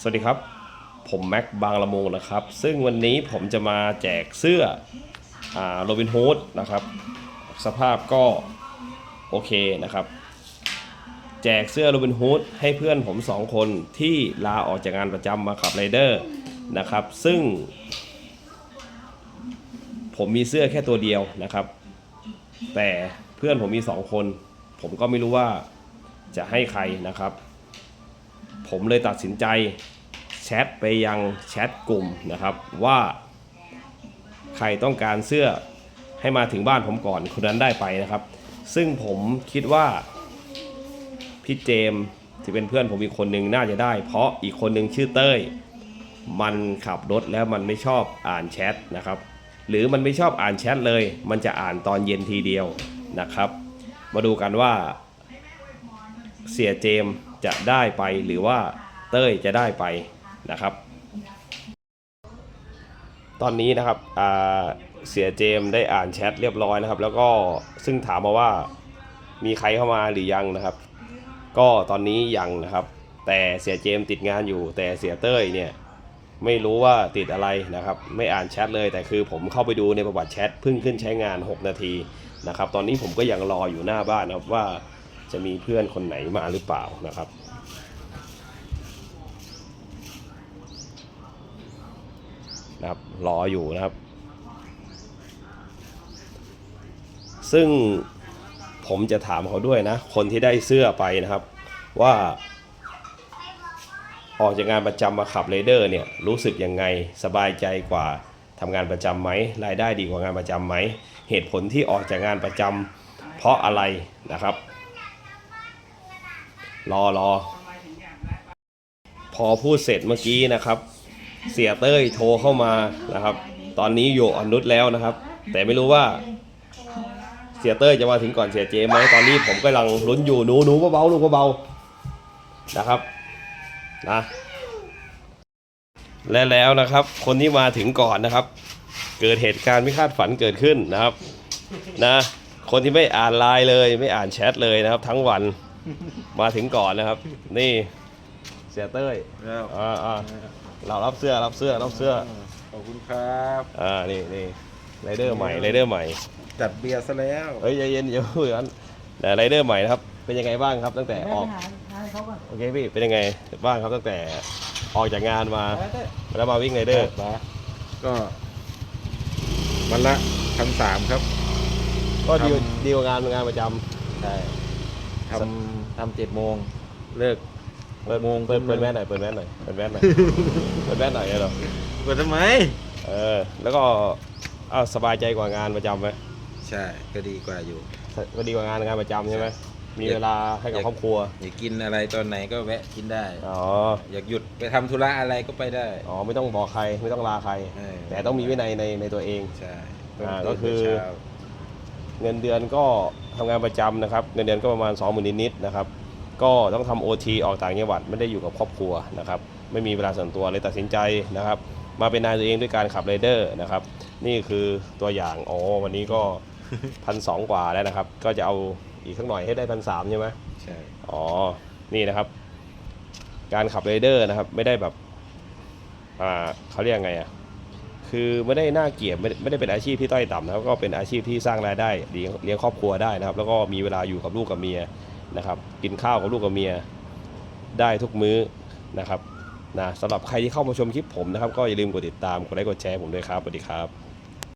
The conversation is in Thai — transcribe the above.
สวัสดีครับ ผมแม็กบางละมุงนะครับ ซึ่งวันนี้ผมจะมาแจกเสื้อโรบินฮูดนะครับ สภาพก็โอเคนะครับ แจกเสื้อโรบินฮูดให้เพื่อนผมสองคนที่ลาออกจากงานประจำมาขับไรเดอร์นะครับ ซึ่ง ผมมีเสื้อแค่ตัวเดียวนะครับ แต่เพื่อนผมมีสองคน ผมก็ไม่รู้ว่าจะให้ใครนะครับ ผมเลยตัดสินใจแชทไปยังแชทกลุ่มนะครับว่าใครต้องการเสื้อให้มาถึงบ้านผมก่อนคนนั้นได้ไปนะครับ ซึ่งผมคิดว่าพี่เจมที่เป็นเพื่อนผมอีกคนหนึ่งน่าจะได้ เพราะอีกคนหนึ่งชื่อเต้ย มันขับรถแล้วมันไม่ชอบอ่านแชทนะครับ หรือมันไม่ชอบอ่านแชทเลย มันจะอ่านตอนเย็นทีเดียวนะครับ มาดูกันว่าเสียเจม จะได้ไปหรือว่าเต้ยจะได้ไปนะครับ ตอนนี้นะครับเสียเจมได้อ่านแชทเรียบร้อยนะครับ แล้วก็ซึ่งถามมาว่ามีใครเข้ามาหรือยังนะครับ ก็ตอนนี้ยังนะครับ แต่เสียเจมติดงานอยู่ แต่เสียเต้ยเนี่ยไม่รู้ว่าติดอะไรนะครับ ไม่อ่านแชทเลยแต่คือผมเข้าไปดูในประวัติแชทเพิ่งขึ้นใช้งาน 6 นาทีนะครับ ตอนนี้ผมก็ยังรออยู่หน้าบ้านนะครับว่า จะมีเพื่อนคนไหนมาหรือเปล่านะครับนะครับรออยู่นะครับ ซึ่งผมจะถามเขาด้วยนะ คนที่ได้เสื้อไปนะครับ ว่า ออกจากงานประจำมาขับเรเดอร์เนี่ยรู้สึกยังไงสบายใจกว่าทำงานประจำไหมรายได้ดีกว่างานประจำไหมเหตุผลที่ออกจากงานประจำเพราะอะไรนะครับ รอรอ พอพูดเสร็จเมื่อกี้นะครับ เสียเต้ยโทรเข้ามานะครับ ตอนนี้อยู่ออนนุชแล้วนะครับ แต่ไม่รู้ว่า เสียเต้ยจะมาถึงก่อนเสียเจมไหมตอนนี้ผมกำลังลุ้นอยู่หนูหนูเบาๆลูเบาๆนะครับนะและแล้วนะครับ คนที่มาถึงก่อนนะครับ เกิดเหตุการณ์ไม่คาดฝันเกิดขึ้นนะครับนะคนที่ไม่อ่านไลน์เลย ไม่อ่านแชทเลยนะครับ ทั้งวัน มาถึงก่อนนะครับ นี่เสียเต้ยแล้วอ่าอ่าเรารับเสื้อรับเสื้อรับเสื้อขอบคุณครับอ่านี่นี่ไรเดอร์ใหม่ไรเดอร์ใหม่ จัดเบียร์ซะแล้วเฮ้ยใจเย็นอย่าพูดอย่างนั้นแต่ไรเดอร์ใหม่นะครับเป็นยังไงบ้างครับ ตั้งแต่ออกโอเคพี่เป็นยังไงบ้างครับตั้งแต่ออกจากงานมาแล้วมาวิ่งไรเดอร์ก็วันละพันสามครับ ก็ดีทำดีกว่างานงานประจใช่ ทำทำเจ็ดโมงเลิกำหกโมงเปิดเปิดแว่นหน่อยเปิดแว่นหน่อยเปิดแว่นหน่อยเปิดแว่นหน่อยเหรอเปิดทำไม เออ แล้วก็อ้าวสบายใจกว่างานประจำไหมใช่ก็ดีกว่าอยู่ ก็ดีกว่างานงานประจำใช่ไหมมีอยากเวลาให้กับครอบครัวอยากกินอะไรตอนไหนก็แวะกินได้ อ๋ออยากหยุดไปทำธุระอะไรก็ไปได้ อ๋อไม่ต้องบอกใครไม่ต้องลาใคร เออ แต่ต้องมีวินัยในในตัวเอง ใช่อ่าต้งตื่นก็คือ แต่เช้าเงินเดือนก็ ทำงานประจำนะครับเงินเดือนก็ประมาณ 2 0 0 0 0นิดๆนะครับก็ต้องทำโอทีออกต่างจังหวัดไม่ได้อยู่กับครอบครัวนะครับไม่มีเวลาส่วนตัวเลยตัดสินใจนะครับมาเป็นนายตัวเองด้วยการขับเรเดอร์นะครับนี่คือตัวอย่างอ๋อวันนี้ก็พันสองกว่าแล้วนะครับ ก็จะเอาอีกสักหน่อยให้ได้พันสามใช่ไหมใช่อ๋อนี่นะครับ การขับเรเดอร์นะครับไม่ได้แบบอ่าเขาเรียกไงอะ คือไม่ได้น่าเกลียดไม่ได้ไม่ได้เป็นอาชีพที่ต้อยต่ำนะครับก็เป็นอาชีพที่สร้างรายได้เลี้ยงเลี้ยงครอบครัวได้นะครับ แล้วก็มีเวลาอยู่กับลูกกับเมียนะครับกินข้าวกับลูกกับเมียได้ทุกมื้อนะครับนะสำหรับใครที่เข้ามาชมคลิปผมนะครับ ก็อย่าลืมกดติดตามกดไลค์กดแชร์ผมด้วยครับสวัสดีครับ